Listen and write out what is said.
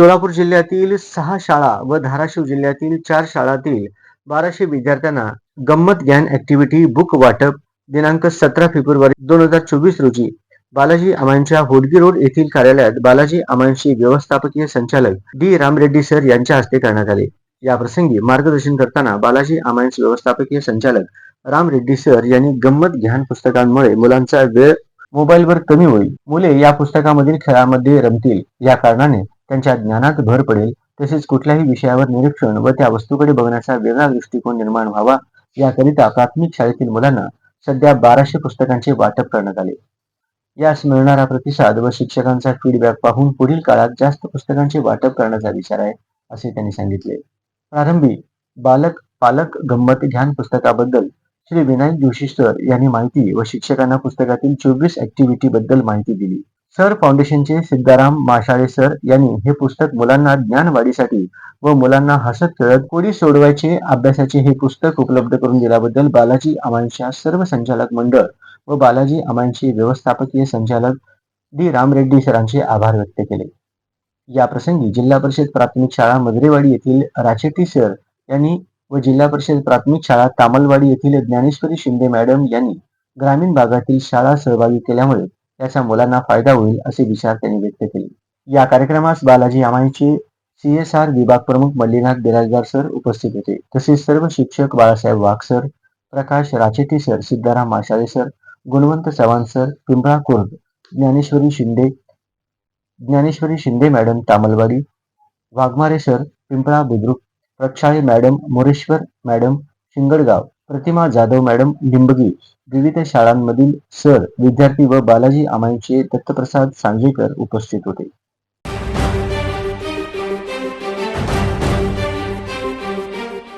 सोलापूर जिल्ह्यातील सहा शाळा व धाराशिव जिल्ह्यातील चार शाळातील बाराशे विद्यार्थ्यांना गंमत ज्ञान ऍक्टिव्हिटी बुक वाटप दिनांक सतरा फेब्रुवारी दोन हजार चोवीस रोजी बालाजी अमायनच्या होडगी रोड येथील कार्यालयात बालाजी अमायांचे व्यवस्थापकीय संचालक डी रामरेड्डी सर यांच्या हस्ते करण्यात आले. या प्रसंगी मार्गदर्शन करताना बालाजी अमायन्स व्यवस्थापकीय संचालक राम रेड्डी सर यांनी गंमत ज्ञान पुस्तकांमुळे मुलांचा वेळ मोबाईलवर कमी होईल. मुले या पुस्तकामधील खेळामध्ये रमतील. या कारणाने त्यांच्या ज्ञानात भर पडेल तसेच कुठल्याही विषयावर निरीक्षण व त्या वस्तूकडे बघण्याचा वेगळा दृष्टिकोन निर्माण व्हावा याकरिता प्राथमिक शाळेतील मुलांना सध्या बाराशे पुस्तकांचे वाटप करण्यात आले. यास मिळणारा प्रतिसाद व शिक्षकांचा फीडबॅक पाहून पुढील काळात जास्त पुस्तकांचे वाटप करण्याचा विचार आहे असे त्यांनी सांगितले. प्रारंभी बालक पालक गंमत ध्यान पुस्तकाबद्दल श्री विनायक जोशी सर यांनी माहिती व शिक्षकांना पुस्तकातील चोवीस ऍक्टिव्हिटी बद्दल माहिती दिली. सर फाउंडेशनचे सिद्धाराम माशाळे सर यांनी हे पुस्तक मुलांना ज्ञान वाढीसाठी व मुलांना हसत खेळत कोडी सोडवायचे अभ्यासाचे हे पुस्तक उपलब्ध करून दिल्याबद्दल बालाजी अमांशा सर्व संचालक मंडळ व बालाजी अमांशी व्यवस्थापकीय संचालक डी रामरेड्डी सरांचे आभार व्यक्त केले. या प्रसंगी जिल्हा परिषद प्राथमिक शाळा मदरेवाडी येथील राचेटी सर यांनी व जिल्हा परिषद प्राथमिक शाळा तामलवाडी येथील ज्ञानेश्वरी शिंदे मॅडम यांनी ग्रामीण भागातील शाळा सहभागी केल्यामुळे त्याचा मुलांना फायदा होईल असे विचार त्यांनी व्यक्त केले. या कार्यक्रमास बालाजी आमाईचे सी एस आर विभाग प्रमुख मल्लीनाथ बिराजदार सर उपस्थित होते. तसेच सर्व शिक्षक Balasaheb Wagh sir Prakash Racheti sir Siddharam Mashale sir Gunwant Chavan sir Pimpla Khurd Dnyaneshwari Shinde Dnyaneshwari Shinde madam Tamalwadi Waghmare sir Pimpla Budruk Prakshale madam Moreshwar madam Shingadgaon Pratima Jadhav madam Limbagi विविध शाळांमधील sir विद्यार्थी व बालाजी आमांचे दत्तप्रसाद सांजेकर उपस्थित होते.